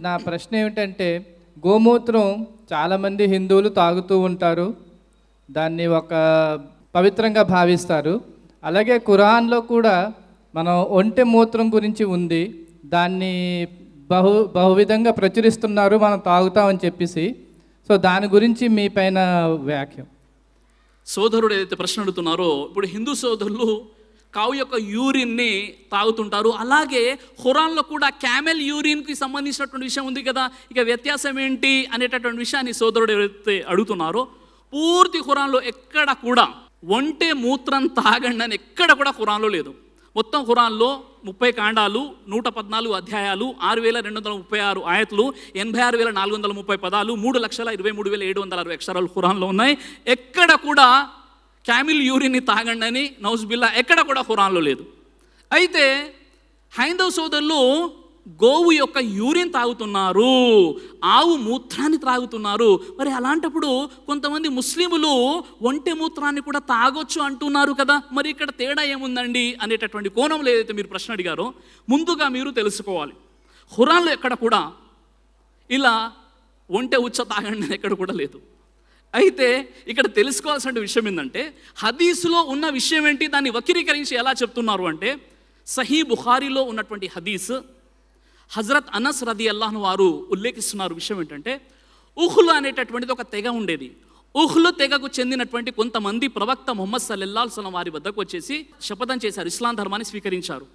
నా ప్రశ్న ఏమిటంటే గోమూత్రం చాలామంది హిందువులు తాగుతూ ఉంటారు. దాన్ని ఒక పవిత్రంగా భావిస్తారు. అలాగే ఖురాన్లో కూడా మనం ఒంటె మూత్రం గురించి ఉంది. దాన్ని బహు బహువిధంగా ప్రచురిస్తున్నారు మనం తాగుతామని చెప్పేసి. సో దాని గురించి మీ పైన వ్యాఖ్యం. సోదరుడు ఏదైతే ప్రశ్న అడుగుతున్నారో ఇప్పుడు హిందూ సోదరులు కావు యొక్క యూరిన్ని తాగుతుంటారు. అలాగే ఖురాన్లో కూడా క్యామెల్ యూరిన్కి సంబంధించినటువంటి విషయం ఉంది కదా. ఇక వ్యత్యాసం ఏంటి అనేటటువంటి విషయాన్ని సోదరుడు ఎవరైతే అడుగుతున్నారో పూర్తి ఖురాన్లో ఎక్కడ కూడా ఒంటే మూత్రం తాగండి అని ఎక్కడ కూడా ఖురాన్లో లేదు. మొత్తం ఖురాన్లో ముప్పై కాండాలు నూట పద్నాలుగు అధ్యాయాలు ఆరు వేల రెండు వందల ముప్పై ఆరు ఆయతులు ఎనభై ఆరు వేల నాలుగు వందల ముప్పై పదాలు మూడు లక్షల ఇరవై మూడు వేల ఏడు వందల అరవై అక్షరాలు ఖురాన్లో ఉన్నాయి. ఎక్కడ కూడా క్యామిల్ యూరిన్ని తాగండి అని నౌజ్బిల్లా ఎక్కడ కూడా ఖురాన్లో లేదు. అయితే హైందవ సోదరులు గోవు యొక్క యూరిన్ తాగుతున్నారు ఆవు మూత్రాన్ని తాగుతున్నారు. మరి అలాంటప్పుడు కొంతమంది ముస్లిములు ఒంటె మూత్రాన్ని కూడా తాగొచ్చు అంటున్నారు కదా మరి ఇక్కడ తేడా ఏముందండి అనేటటువంటి కోణంలో ఏదైతే మీరు ప్రశ్న అడిగారో ముందుగా మీరు తెలుసుకోవాలి. హురాన్లు ఎక్కడ కూడా ఇలా ఒంటె ఉచ్చ తాగండి అని ఎక్కడ కూడా లేదు. అయితే ఇక్కడ తెలుసుకోవాల్సిన విషయం ఏంటంటే హదీసులో ఉన్న విషయం ఏంటి? దాన్ని వక్రీకరించి ఎలా చెప్తున్నారు అంటే సహీ బుఖారీలో ఉన్నటువంటి హదీస్ హజరత్ అనస్ రది అల్లాహ్ను వారు ఉల్లేఖిస్తున్నారు విషయం ఏంటంటే ఉహ్లు అనేటటువంటిది ఒక తెగ ఉండేది. ఉహ్లు తెగకు చెందినటువంటి కొంతమంది ప్రవక్త ముహమ్మద్ సల్లెల్లాల్ సలం వారి వద్దకు వచ్చేసి శపథం చేశారు ఇస్లాం ధర్మాన్ని స్వీకరించారు.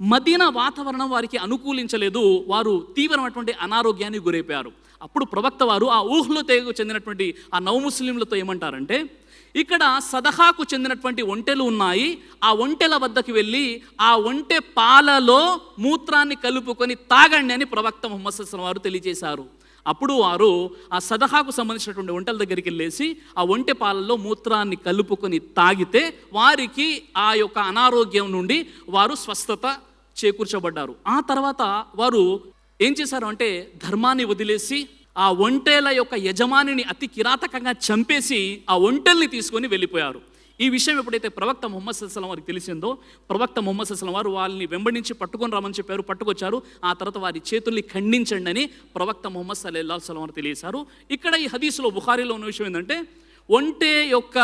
మదీనా వాతావరణం వారికి అనుకూలించలేదు వారు తీవ్రమైనటువంటి అనారోగ్యానికి గురైపోయారు. అప్పుడు ప్రవక్త వారు ఆ ఊహ్లో తెగకు చెందినటువంటి ఆ నవ ముస్లింలతో ఏమంటారంటే ఇక్కడ సదహాకు చెందినటువంటి ఒంటెలు ఉన్నాయి ఆ ఒంటెల వద్దకు వెళ్ళి ఆ ఒంటె పాలలో మూత్రాన్ని కలుపుకొని తాగండి అని ప్రవక్త ముహమ్మద్ వారు తెలియజేశారు. అప్పుడు వారు ఆ సదహాకు సంబంధించినటువంటి ఒంటెల దగ్గరికి వెళ్ళేసి ఆ ఒంటె పాలలో మూత్రాన్ని కలుపుకొని తాగితే వారికి ఆ యొక్క అనారోగ్యం నుండి వారు స్వస్థత చేకూర్చబడ్డారు. ఆ తర్వాత వారు ఏం చేశారు అంటే ధర్మాన్ని వదిలేసి ఆ ఒంటెల యొక్క యజమానిని అతి కిరాతకంగా చంపేసి ఆ ఒంటెల్ని తీసుకొని వెళ్ళిపోయారు. ఈ విషయం ఎప్పుడైతే ప్రవక్త ముహమ్మద్ సల్లం వారికి తెలిసిందో ప్రవక్త ముహమ్మద్ సల్లం వారు వాళ్ళని వెంబడించి పట్టుకొని రమ్మని చెప్పారు పట్టుకొచ్చారు. ఆ తర్వాత వారి చేతుల్ని ఖండించండి అని ప్రవక్త ముహమ్మద్ సల్లల్లా సలం వారు తెలియజేశారు. ఇక్కడ ఈ హదీసులో బుఖారీలో ఉన్న విషయం ఏంటంటే ఒంటె యొక్క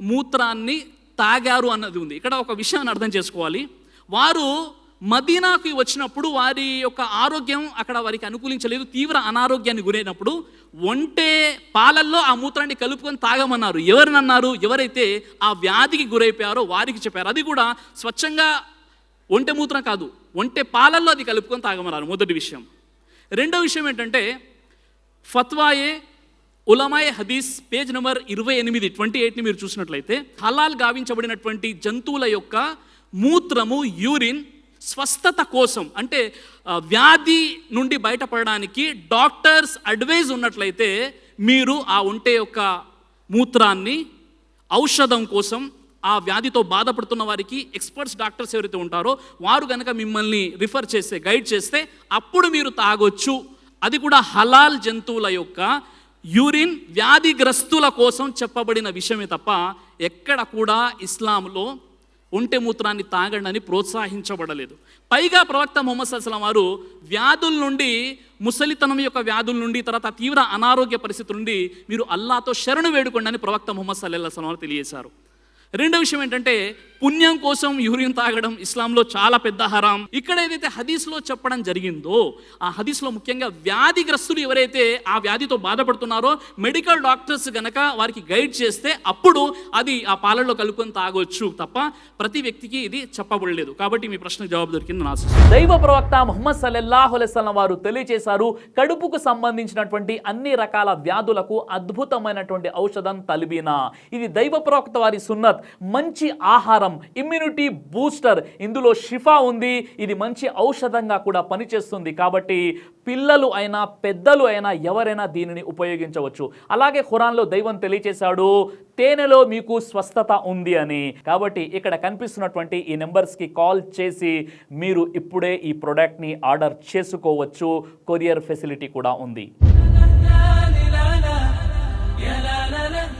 మూత్రాన్ని తాగారు అన్నది ఉంది. ఇక్కడ ఒక విషయాన్ని అర్థం చేసుకోవాలి. వారు మదీనాకి వచ్చినప్పుడు వారి యొక్క ఆరోగ్యం అక్కడ వారికి అనుకూలించలేదు. తీవ్ర అనారోగ్యాన్ని గురైనప్పుడు ఒంటె పాలల్లో ఆ మూత్రాన్ని కలుపుకొని తాగమన్నారు. ఎవరినన్నారు? ఎవరైతే ఆ వ్యాధికి గురైపోయారో వారికి చెప్పారు. అది కూడా స్వచ్ఛంగా ఒంటె మూత్రం కాదు. ఒంటె పాలల్లో అది కలుపుకొని తాగమన్నారు మొదటి విషయం. రెండో విషయం ఏంటంటే ఫత్వాయే ఉలమాయే హదీస్ పేజ్ నెంబర్ ఇరవై ఎనిమిది ట్వంటీ ఎయిట్ని మీరు చూసినట్లయితే హలాల్ గావించబడినటువంటి జంతువుల యొక్క మూత్రము యూరిన్ స్వస్థత కోసం అంటే వ్యాధి నుండి బయటపడడానికి డాక్టర్స్ అడ్వైజ్ ఉన్నట్లయితే మీరు ఆ ఒంటె యొక్క మూత్రాన్ని ఔషధం కోసం ఆ వ్యాధితో బాధపడుతున్న వారికి ఎక్స్పర్ట్స్ డాక్టర్స్ ఎవరైతే ఉంటారో వారు కనుక మిమ్మల్ని రిఫర్ చేస్తే గైడ్ చేస్తే అప్పుడు మీరు తాగొచ్చు. అది కూడా హలాల్ జంతువుల యొక్క యూరిన్ వ్యాధిగ్రస్తుల కోసం చెప్పబడిన విషయమే తప్ప ఎక్కడ కూడా ఇస్లాంలో ఒంటె మూత్రాన్ని తాగండి అని ప్రోత్సహించబడలేదు. పైగా ప్రవక్త మొహమ్మద్ సల్లం వారు వ్యాధుల నుండి ముసలితనం యొక్క వ్యాధుల నుండి తర్వాత తీవ్ర అనారోగ్య పరిస్థితుల నుండి మీరు అల్లాతో శరణు వేడుకోండి అని ప్రవక్త మొహమ్మద్ సల్లెల్లా సలం వారు తెలియజేశారు. రెండో విషయం ఏంటంటే పుణ్యం కోసం యూరిన్ తాగడం ఇస్లాంలో చాలా పెద్ద హరాం. ఇక్కడ ఏదైతే హదీస్లో చెప్పడం జరిగిందో ఆ హదీస్లో ముఖ్యంగా వ్యాధిగ్రస్తులు ఎవరైతే ఆ వ్యాధితో బాధపడుతున్నారో మెడికల్ డాక్టర్స్ గనక వారికి గైడ్ చేస్తే అప్పుడు అది ఆ పాలల్లో కలుపుకొని తాగొచ్చు తప్ప ప్రతి వ్యక్తికి ఇది చెప్పబడలేదు. కాబట్టి మీ ప్రశ్నకు జవాబు దొరికింది నా దైవ ప్రవక్త ముహమ్మద్ సల్లల్లాహు అలైస్లం వారు తెలియజేశారు కడుపుకు సంబంధించినటువంటి అన్ని రకాల వ్యాధులకు అద్భుతమైనటువంటి ఔషధం తలిబీనా. ఇది దైవ ప్రవక్త వారి సున్నత్. మంచి ఆహారం ఇమ్యూనిటీ బూస్టర్ ఇందులో షిఫా ఉంది. ఇది మంచి ఔషధంగా కూడా పనిచేస్తుంది. కాబట్టి పిల్లలు అయినా పెద్దలు అయినా ఎవరైనా దీనిని ఉపయోగించవచ్చు. అలాగే ఖురాన్లో దైవం తెలియచేశాడు తేనెలో మీకు స్వస్థత ఉంది అని. కాబట్టి ఇక్కడ కనిపిస్తున్నటువంటి ఈ నెంబర్స్కి కాల్ చేసి మీరు ఇప్పుడే ఈ ప్రోడక్ట్ని ఆర్డర్ చేసుకోవచ్చు. కొరియర్ ఫెసిలిటీ కూడా ఉంది.